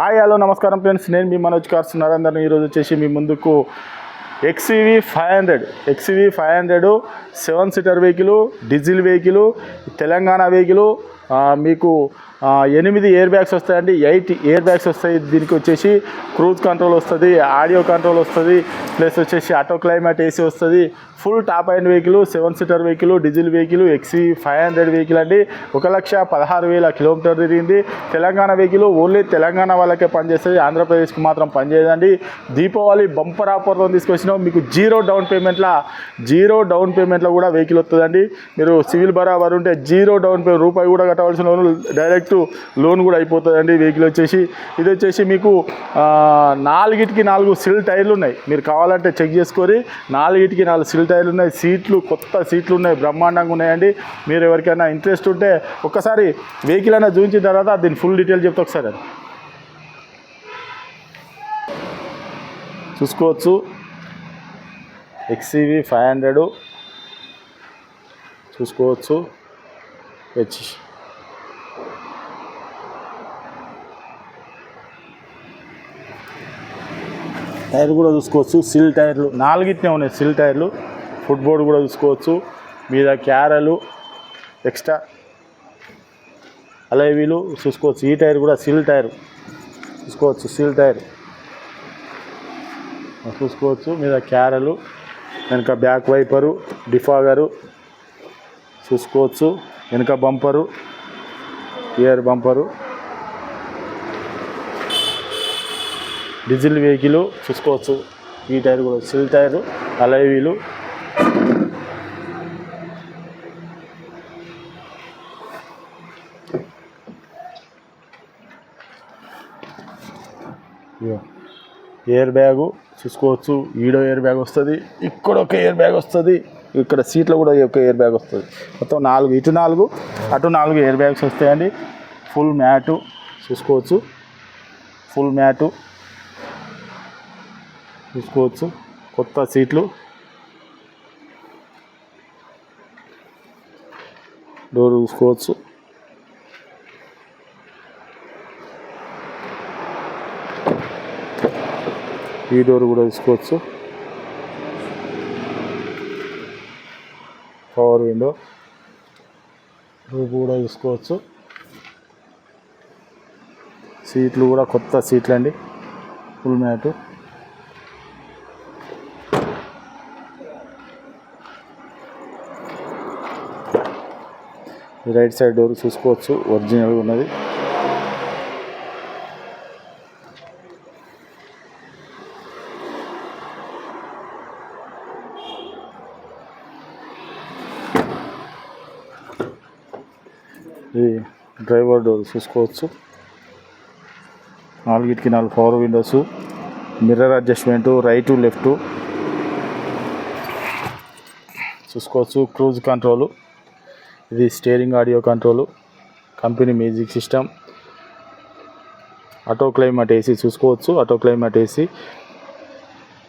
Hi hello నమస్కారం friends. నేను మీ Manoj cars. Narender ఈరోజు వచ్చేసి మీ ముందుకు XEV five hundred XEV five hundred seven seater vehicle diesel vehicle Telangana vehicle మీకు ఎనిమిది ఎయిర్ బ్యాగ్స్ వస్తాయండి ఎయిట్ ఎయిర్ బ్యాగ్స్ వస్తాయి. దీనికి వచ్చేసి క్రూజ్ కంట్రోల్ వస్తుంది ఆడియో కంట్రోల్ వస్తుంది ప్లస్ వచ్చేసి ఆటో క్లైమేట్ ఏసీ వస్తుంది. Full top and vehicle seven seater vehicle diesel vehicle XE five hundred vehicle అండి. ఒక లక్ష పదహారు వేల కిలోమీటర్ తిరిగింది. తెలంగాణ వెహికల్ ఓన్లీ తెలంగాణ వాళ్ళకే పనిచేస్తుంది. ఆంధ్రప్రదేశ్కి మాత్రం పనిచేయదండి. దీపావళి బంపర్ ఆఫర్లో తీసుకొచ్చినాం. మీకు జీరో డౌన్ పేమెంట్లో జీరో డౌన్ పేమెంట్లో కూడా వెహికల్ వస్తుందండి. మీరు సివిల్ బరాబర్ ఉంటే జీరో డౌన్ పేమెంట్ రూపాయి కూడా కట్టవలసిన డైరెక్ట్ డైరెక్ట్ లోన్ కూడా అయిపోతుందండి వెహికల్ వచ్చేసి. ఇది వచ్చేసి మీకు నాలుగిటికి నాలుగు సిల్ టైర్లు ఉన్నాయి. మీరు కావాలంటే చెక్ చేసుకొని నాలుగిటికి నాలుగు సిల్ టైర్లు ఉన్నాయి. సీట్లు కొత్త సీట్లు ఉన్నాయి బ్రహ్మాండంగా ఉన్నాయండి. మీరు ఎవరికైనా ఇంట్రెస్ట్ ఉంటే ఒక్కసారి వెహికల్ అయినా చూపించిన తర్వాత దీని ఫుల్ డీటెయిల్ చెప్తా ఒకసారి అది. చూసుకోవచ్చు. XEV five hundred. చూసుకోవచ్చు. హెచ్ టైర్ కూడా చూసుకోవచ్చు సిల్ టైర్లు. నాలుగిటినే ఉన్నాయి సిల్ టైర్లు. ఫుట్ బోర్డు కూడా చూసుకోవచ్చు. మీద క్యారలు ఎక్స్ట్రా అలైవీలు చూసుకోవచ్చు. ఈ టైర్ కూడా సిల్ టైర్ చూసుకోవచ్చు సిల్ టైర్. చూసుకోవచ్చు. మీద క్యారలు వెనక బ్యాక్ వైపరు డిఫాగరు చూసుకోవచ్చు. వెనక bumper rear bumper. Diesel vehicle చూసుకోవచ్చు. ఈ టైర్ కూడా సిల్ టైర్ అలైవీలు ఇగో ఎయిర్ బ్యాగు చూసుకోవచ్చు. ఈడో ఎయిర్ బ్యాగ్ వస్తుంది ఇక్కడ ఒక ఎయిర్ బ్యాగ్ వస్తుంది ఇక్కడ సీట్లో కూడా ఒక ఎయిర్ బ్యాగ్ వస్తుంది. మొత్తం నాలుగు ఇటు నాలుగు అటు నాలుగు ఎయిర్ బ్యాగ్స్ వస్తాయండి. ఫుల్ మ్యాటు చూసుకోవచ్చు. Full mat. చూసుకోవచ్చు కొత్త సీట్లు. డోర్ చూసుకోవచ్చు ఈ డోర్ కూడా తీసుకోవచ్చు. పవర్ విండో రూప్ కూడా చూసుకోవచ్చు సీట్లు కూడా కొత్త సీట్లు అండి full mat. Right side door చూసుకోవచ్చు ఒరిజినల్గా ఉన్నది. ఇది డ్రైవర్ డోర్ చూసుకోవచ్చు. నాలుగిటికి నాలుగు power windows mirror adjustment right left. చూసుకోవచ్చు క్రూజ్ కంట్రోలు. ఇది steering audio control company music system. Auto climate AC చూసుకోవచ్చు. ఆటో క్లైమేట్ ఏసీ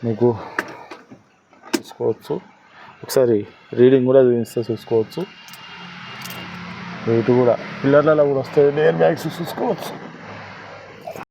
మీకు చూసుకోవచ్చు. ఒకసారి రీడింగ్ కూడా చూపిస్తే చూసుకోవచ్చు. వెయిట్ కూడా. పిల్లర్లలో కూడా వస్తే ఎయిర్ బ్యాగ్స్ చూసుకోవచ్చు.